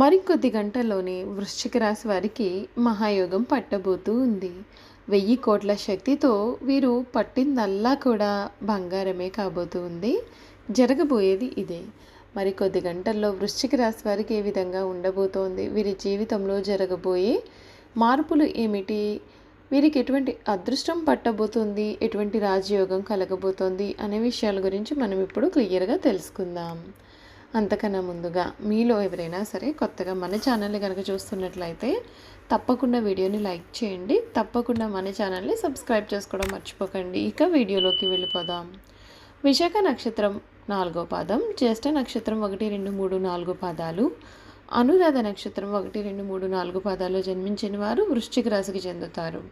మరికొద్ది గంటల్లోనే వృశ్చిక రాశి వారికి మహాయోగం పట్టబోతూ ఉంది. వెయ్యి కోట్ల శక్తితో వీరు పట్టిందల్లా కూడా బంగారమే కాబోతూ ఉంది. జరగబోయేది ఇదే. మరికొద్ది గంటల్లో వృశ్చిక రాశి వారికి ఏ విధంగా ఉండబోతోంది? వీరి జీవితంలో జరగబోయే మార్పులు ఏమిటి? వీరికి ఎటువంటి అదృష్టం పట్టబోతుంది? ఎటువంటి రాజయోగం కలగబోతోంది? అనే విషయాల గురించి మనం ఇప్పుడు క్లియర్గా తెలుసుకుందాం. అంతకన్నా ముందుగా మీలో ఎవరైనా సరే కొత్తగా మన ఛానల్ని కనుక చూస్తున్నట్లయితే తప్పకుండా వీడియోని లైక్ చేయండి. తప్పకుండా మన ఛానల్ని సబ్స్క్రైబ్ చేసుకోవడం మర్చిపోకండి. ఇక వీడియోలోకి వెళ్ళిపోదాం. విశాఖ నక్షత్రం నాలుగో పాదం జ్యేష్ఠ నక్షత్రం ఒకటి రెండు మూడు నాలుగు పాదాలు అనురాధ నక్షత్రం ఒకటి రెండు మూడు నాలుగు పాదాల్లో జన్మించిన వారు వృశ్చిక రాశికి చెందుతారు.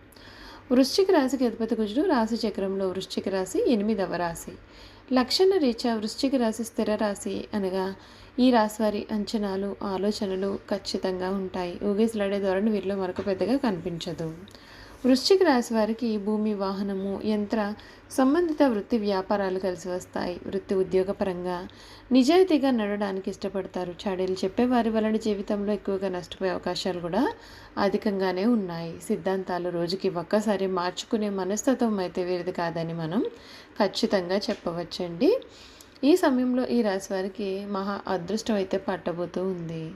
వృశ్చిక రాశికి అధిపతి కుజుడు రాశి చక్రంలో వృశ్చిక రాశి ఎనిమిదవ రాశి. లక్షణ రీత్యా వృశ్చిక రాశి స్థిర రాశి అనగా ఈ రాశి వారి అంచనాలు ఆలోచనలు ఖచ్చితంగా ఉంటాయి. ఊగిసలాడే ధోరణి వీరిలో మరొక పెద్దగా కనిపించదు. వృశ్చిక రాశి వారికి భూమి వాహనము యంత్ర సంబంధిత వృత్తి వ్యాపారాలు కలిసి వస్తాయి. వృత్తి ఉద్యోగపరంగా నిజాయితీగా నడవడానికి ఇష్టపడతారు. చాడీలు చెప్పేవారి వలన జీవితంలో ఎక్కువగా నష్టపోయే అవకాశాలు కూడా అధికంగానే ఉన్నాయి. సిద్ధాంతాలు రోజుకి ఒక్కసారి మార్చుకునే మనస్తత్వం అయితే వీరిది కాదని మనం ఖచ్చితంగా చెప్పవచ్చండి. ఈ సమయంలో ఈ రాశి వారికి మహా అదృష్టం అయితే పట్టబోతూ ఉంది.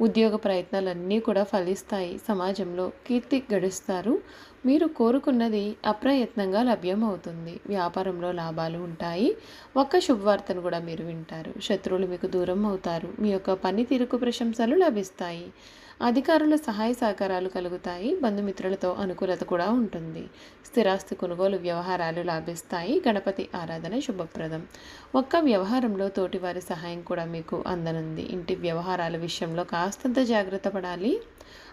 ఉద్యోగ ప్రయత్నాలన్నీ కూడా ఫలిస్తాయి. సమాజంలో కీర్తి గడిస్తారు. మీరు కోరుకున్నది అప్రయత్నంగా లభ్యం అవుతుంది వ్యాపారంలో లాభాలు ఉంటాయి. ఒక్క శుభవార్తను కూడా మీరు వింటారు. శత్రువులు మీకు దూరం అవుతారు. మీ యొక్క పనితీరుకు ప్రశంసలు లభిస్తాయి. అధికారుల సహాయ సహకారాలు కలుగుతాయి బంధుమిత్రులతో అనుకూలత కూడా ఉంటుంది. స్థిరాస్తి కొనుగోలు వ్యవహారాలు లాభిస్తాయి. గణపతి ఆరాధన శుభప్రదం. ఒక్క వ్యవహారంలో తోటివారి సహాయం కూడా మీకు అందనుంది. ఇంటి వ్యవహారాల విషయంలో కాస్తంత జాగ్రత్త పడాలి.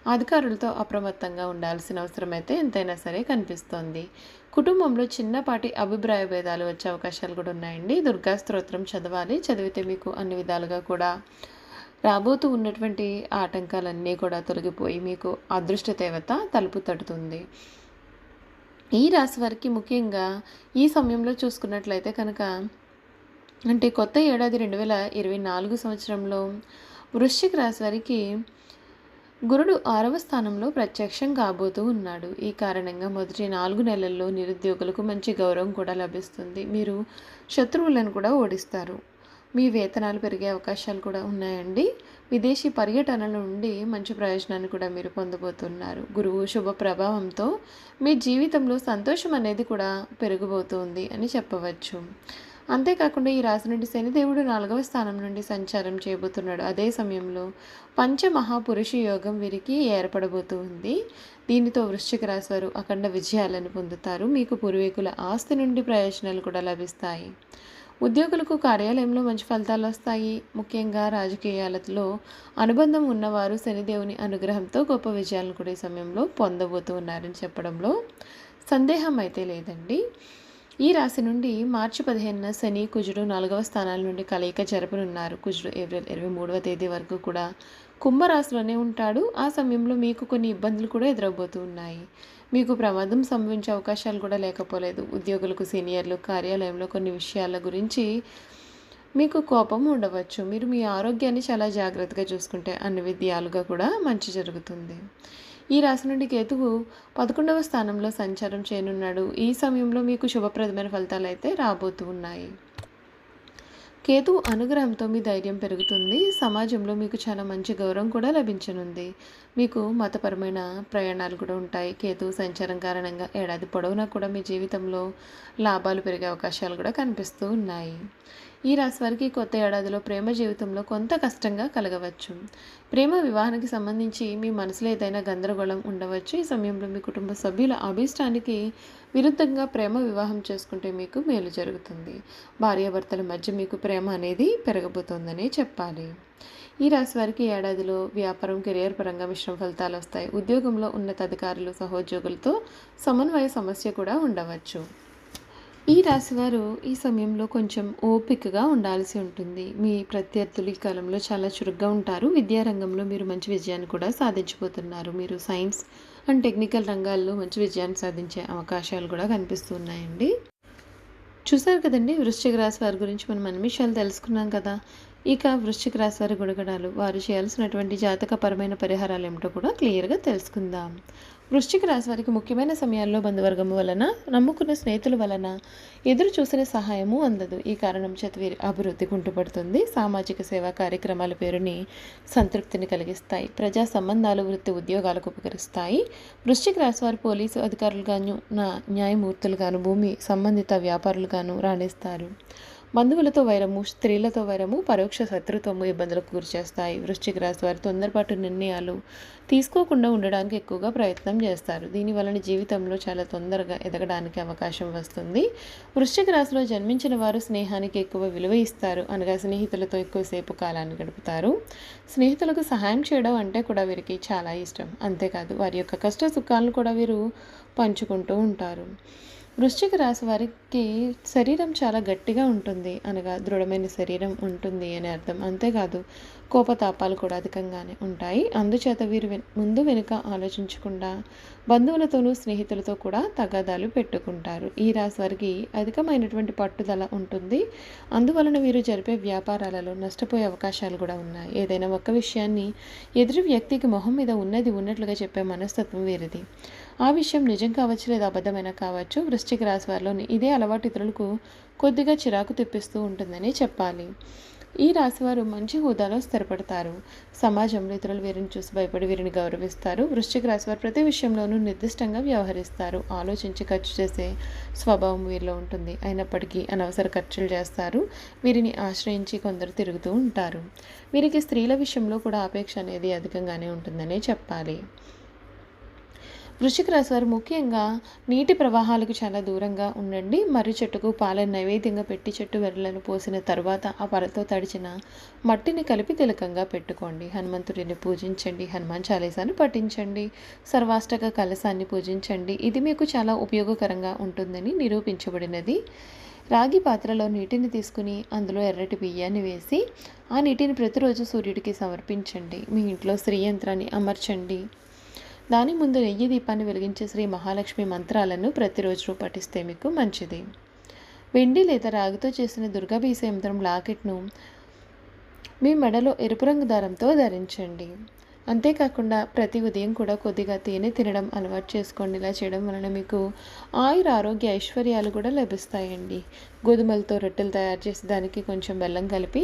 అధికారులతో అప్రమత్తంగా ఉండాల్సిన అవసరం అయితే ఎంతైనా సరే కనిపిస్తోంది. కుటుంబంలో చిన్నపాటి అభిప్రాయ భేదాలు వచ్చే అవకాశాలు కూడా ఉన్నాయండి. దుర్గా స్తోత్రం చదవాలి. చదివితే మీకు అన్ని విధాలుగా కూడా రాబోతూ ఉన్నటువంటి ఆటంకాలన్నీ కూడా తొలగిపోయి మీకు అదృష్ట దేవత తలుపు తడుతుంది. ఈ రాశి వారికి ముఖ్యంగా ఈ సమయంలో చూసుకున్నట్లయితే కనుక అంటే కొత్త ఏడాది రెండు వేల ఇరవై నాలుగు సంవత్సరంలో వృశ్చిక రాశి వారికి గురుడు ఆరవ స్థానంలో ప్రత్యక్షం కాబోతూ ఉన్నాడు. ఈ కారణంగా మొదటి నాలుగు నెలల్లో నిరుద్యోగులకు మంచి గౌరవం కూడా లభిస్తుంది. మీరు శత్రువులను కూడా ఓడిస్తారు. మీ వేతనాలు పెరిగే అవకాశాలు కూడా ఉన్నాయండి. విదేశీ పర్యటనల నుండి మంచి ప్రయోజనాన్ని కూడా మీరు పొందబోతున్నారు. గురువు శుభ ప్రభావంతో మీ జీవితంలో సంతోషం అనేది కూడా పెరిగిపోతుంది అని చెప్పవచ్చు. అంతేకాకుండా ఈ రాశి నుండి శనిదేవుడు నాలుగవ స్థానం నుండి సంచారం చేయబోతున్నాడు. అదే సమయంలో పంచమహాపురుష యోగం వీరికి ఏర్పడబోతుంది. దీనితో వృశ్చిక రాశి వారు అఖండ విజయాలను పొందుతారు. మీకు పూర్వీకుల ఆస్తి నుండి ప్రయోజనాలు కూడా లభిస్తాయి. ఉద్యోగులకు కార్యాలయంలో మంచి ఫలితాలు వస్తాయి. ముఖ్యంగా రాజకీయాలతో అనుబంధం ఉన్నవారు శనిదేవుని అనుగ్రహంతో గొప్ప విజయాలను కూడా ఈ సమయంలో పొందబోతూ ఉన్నారని చెప్పడంలో సందేహం అయితే లేదండి. ఈ రాశి నుండి మార్చి పదిహేనున శని కుజుడు నాలుగవ స్థానాల నుండి కలయిక జరపనున్నారు. కుజుడు ఏప్రిల్ ఇరవై మూడవ తేదీ వరకు కూడా కుంభరాశిలోనే ఉంటాడు. ఆ సమయంలో మీకు కొన్ని ఇబ్బందులు కూడా ఎదురవబోతూ ఉన్నాయి. మీకు ప్రమాదం సంభవించే అవకాశాలు కూడా లేకపోలేదు. ఉద్యోగులకు సీనియర్లు కార్యాలయంలో కొన్ని విషయాల గురించి మీకు కోపం ఉండవచ్చు. మీరు మీ ఆరోగ్యాన్ని చాలా జాగ్రత్తగా చూసుకుంటే అన్ని విద్యాలుగా కూడా మంచి జరుగుతుంది. ఈ రాశి నుండి కేతువు పదకొండవ స్థానంలో సంచారం చేయనున్నాడు. ఈ సమయంలో మీకు శుభప్రదమైన ఫలితాలు అయితే రాబోతున్నాయి కేతు అనుగ్రహంతో మీ ధైర్యం పెరుగుతుంది. సమాజంలో మీకు చాలా మంచి గౌరవం కూడా లభించనుంది. మీకు మతపరమైన ప్రయాణాలు కూడా ఉంటాయి. కేతు సంచారం కారణంగా ఏడాది పొడవునా కూడా మీ జీవితంలో లాభాలు పెరిగే అవకాశాలు కూడా కనిపిస్తూ ఉన్నాయి. ఈ రాశి వారికి కొత్త ఏడాదిలో ప్రేమ జీవితంలో కొంత కష్టంగా కలగవచ్చు. ప్రేమ వివాహానికి సంబంధించి మీ మనసులో ఏదైనా గందరగోళం ఉండవచ్చు. ఈ సమయంలో మీ కుటుంబ సభ్యుల అభీష్టానికి విరుద్ధంగా ప్రేమ వివాహం చేసుకుంటే మీకు మేలు జరుగుతుంది. భార్యాభర్తల మధ్య మీకు ప్రేమ అనేది పెరగబోతోందని చెప్పాలి. ఈ రాశి వారికి ఏడాదిలో వ్యాపారం కెరియర్ పరంగా మిశ్రమ ఫలితాలు వస్తాయి. ఉద్యోగంలో ఉన్నతాధికారులు సహోద్యోగులతో సమన్వయ సమస్య కూడా ఉండవచ్చు. ఈ రాశివారు ఈ సమయంలో కొంచెం ఓపికగా ఉండాల్సి ఉంటుంది. మీ ప్రత్యర్థులు ఈ కాలంలో చాలా చురుగ్గా ఉంటారు. విద్యారంగంలో మీరు మంచి విజయాన్ని కూడా సాధించబోతున్నారు. మీరు సైన్స్ అండ్ టెక్నికల్ రంగాల్లో మంచి విజయాన్ని సాధించే అవకాశాలు కూడా కనిపిస్తున్నాయండి. చూసారు కదండి? వృశ్చిక రాశి వారి గురించి మనం అన్ని విషయాలు తెలుసుకున్నాం కదా. ఇక వృశ్చిక రాశి వారి గుణగణాలు వారు చేయాల్సినటువంటి జాతకపరమైన పరిహారాలు ఏమిటో కూడా క్లియర్గా తెలుసుకుందాం. వృశ్చిక రాశి వారికి ముఖ్యమైన సమయాల్లో బంధువర్గము వలన నమ్ముకున్న స్నేహితుల వలన ఎదురు చూసిన సహాయము అందదు. ఈ కారణం చేత వీరి అభివృద్ధి కుంటుపడుతుంది. సామాజిక సేవా కార్యక్రమాల పేరుని సంతృప్తిని కలిగిస్తాయి. ప్రజా సంబంధాలు వృత్తి ఉద్యోగాలకు ఉపకరిస్తాయి. వృశ్చిక రాశి వారు పోలీసు అధికారులుగాను నా న్యాయమూర్తులుగాను భూమి సంబంధిత వ్యాపారులుగాను రాణిస్తారు. బంధువులతో వైరము స్త్రీలతో వైరము పరోక్ష శత్రుత్వము ఇబ్బందులకు గురిచేస్తాయి వృశ్చిక రాశి వారి తొందరపాటు నిర్ణయాలు తీసుకోకుండా ఉండడానికి ఎక్కువగా ప్రయత్నం చేస్తారు. దీని వలన జీవితంలో చాలా తొందరగా ఎదగడానికి అవకాశం వస్తుంది. వృశ్చిక రాశిలో జన్మించిన వారు స్నేహానికి ఎక్కువ విలువ ఇస్తారు. అనగా స్నేహితులతో ఎక్కువసేపు కాలాన్ని గడుపుతారు. స్నేహితులకు సహాయం చేయడం అంటే కూడా వీరికి చాలా ఇష్టం. అంతేకాదు వారి యొక్క కష్ట సుఖాలను కూడా వీరు పంచుకుంటూ ఉంటారు. వృశ్చిక రాశి వారికి శరీరం చాలా గట్టిగా ఉంటుంది అనగా దృఢమైన శరీరం ఉంటుంది అని అర్థం. అంతేకాదు కోపతాపాలు కూడా అధికంగానే ఉంటాయి. అందుచేత వీరు ముందు వెనుక ఆలోచించకుండా బంధువులతోనూ స్నేహితులతో కూడా తగాదాలు పెట్టుకుంటారు. ఈ రాశి వారికి అధికమైనటువంటి పట్టుదల ఉంటుంది. అందువలన వీరు జరిపే వ్యాపారాలలో నష్టపోయే అవకాశాలు కూడా ఉన్నాయి. ఏదైనా ఒక్క విషయాన్ని ఎదురు వ్యక్తికి మొహం మీద ఉన్నది ఉన్నట్లుగా చెప్పే మనస్తత్వం వీరిది. ఆ విషయం నిజం కావచ్చు లేదా అబద్ధమైనా కావచ్చు వృశ్చిక రాశి వారిలోని ఇదే అలవాటు ఇతరులకు కొద్దిగా చిరాకు తెప్పిస్తూ ఉంటుందని చెప్పాలి. ఈ రాశివారు మంచి హోదాలో స్థిరపడతారు. సమాజంలో ఇతరులు వీరిని చూసి భయపడి వీరిని గౌరవిస్తారు. వృశ్చిక రాశివారు ప్రతి విషయంలోనూ నిర్దిష్టంగా వ్యవహరిస్తారు. ఆలోచించి ఖర్చు చేసే స్వభావం వీరిలో ఉంటుంది. అయినప్పటికీ అనవసర ఖర్చులు చేస్తారు. వీరిని ఆశ్రయించి కొందరు తిరుగుతూ ఉంటారు. వీరికి స్త్రీల విషయంలో కూడా ఆపేక్ష అనేది అధికంగానే ఉంటుందనే చెప్పాలి. వృషిక రాశి వారు ముఖ్యంగా నీటి ప్రవాహాలకు చాలా దూరంగా ఉండండి. మర్రి చెట్టుకు పాలను నైవేద్యంగా పెట్టి చెట్టు వెర్రలను పోసిన తర్వాత ఆ పరతో తడిచిన మట్టిని కలిపి తిలకంగా పెట్టుకోండి. హనుమంతుడిని పూజించండి హనుమాన్ చాలీసాను పఠించండి సర్వాష్టక కలశాన్ని పూజించండి. ఇది మీకు చాలా ఉపయోగకరంగా ఉంటుందని నిరూపించబడినది. రాగి పాత్రలో నీటిని తీసుకుని అందులో ఎర్రటి బియ్యాన్ని వేసి ఆ నీటిని ప్రతిరోజు సూర్యుడికి సమర్పించండి. మీ ఇంట్లో శ్రీ యంత్రాన్ని అమర్చండి. దాని ముందు నెయ్యి దీపాన్ని వెలిగించే శ్రీ మహాలక్ష్మి మంత్రాలను ప్రతిరోజు పఠిస్తే మీకు మంచిది. వెండి లేదా రాగితో చేసిన దుర్గాబీస యంత్రం లాకెట్ను మీ మెడలో ఎరుపు రంగు దారంతో ధరించండి. అంతేకాకుండా ప్రతి ఉదయం కూడా కొద్దిగా తేనె తినడం అలవాటు చేసుకోండి. ఇలా చేయడం వలన మీకు ఆయుర ఆరోగ్య ఐశ్వర్యాలు కూడా లభిస్తాయండి. గోధుమలతో రొట్టెలు తయారు చేసి దానికి కొంచెం బెల్లం కలిపి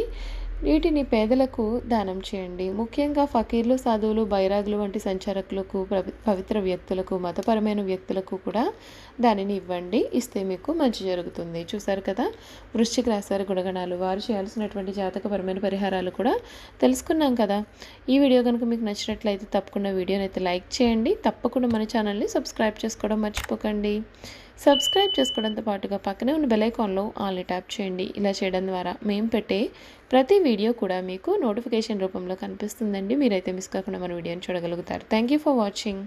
వీటిని పేదలకు దానం చేయండి. ముఖ్యంగా ఫకీర్లు సాధువులు బైరాగులు వంటి సంచారకులకు పవిత్ర వ్యక్తులకు మతపరమైన వ్యక్తులకు కూడా దానిని ఇవ్వండి. ఇస్తే మీకు మంచి జరుగుతుంది. చూసారు కదా? వృశ్చిక రాశివారి గుణగణాలు. వారు చేయాల్సినటువంటి జాతకపరమైన పరిహారాలు కూడా తెలుసుకున్నాం కదా? ఈ వీడియో కనుక మీకు నచ్చినట్లయితే తప్పకుండా వీడియోని అయితే లైక్ చేయండి. తప్పకుండా మన ఛానల్ని సబ్స్క్రైబ్ చేసుకోవడం మర్చిపోకండి. సబ్స్క్రైబ్ చేసుకోవడంతో పాటుగా పక్కనే ఉన్న బెలైకాన్లో ఆల్ని ట్యాప్ చేయండి. ఇలా చేయడం ద్వారా మేము పెట్టే ప్రతి వీడియో కూడా మీకు నోటిఫికేషన్ రూపంలో కనిపిస్తుందండి. మీరైతే మిస్ కాకుండా మన వీడియోని చూడగలుగుతారు. Thank you for watching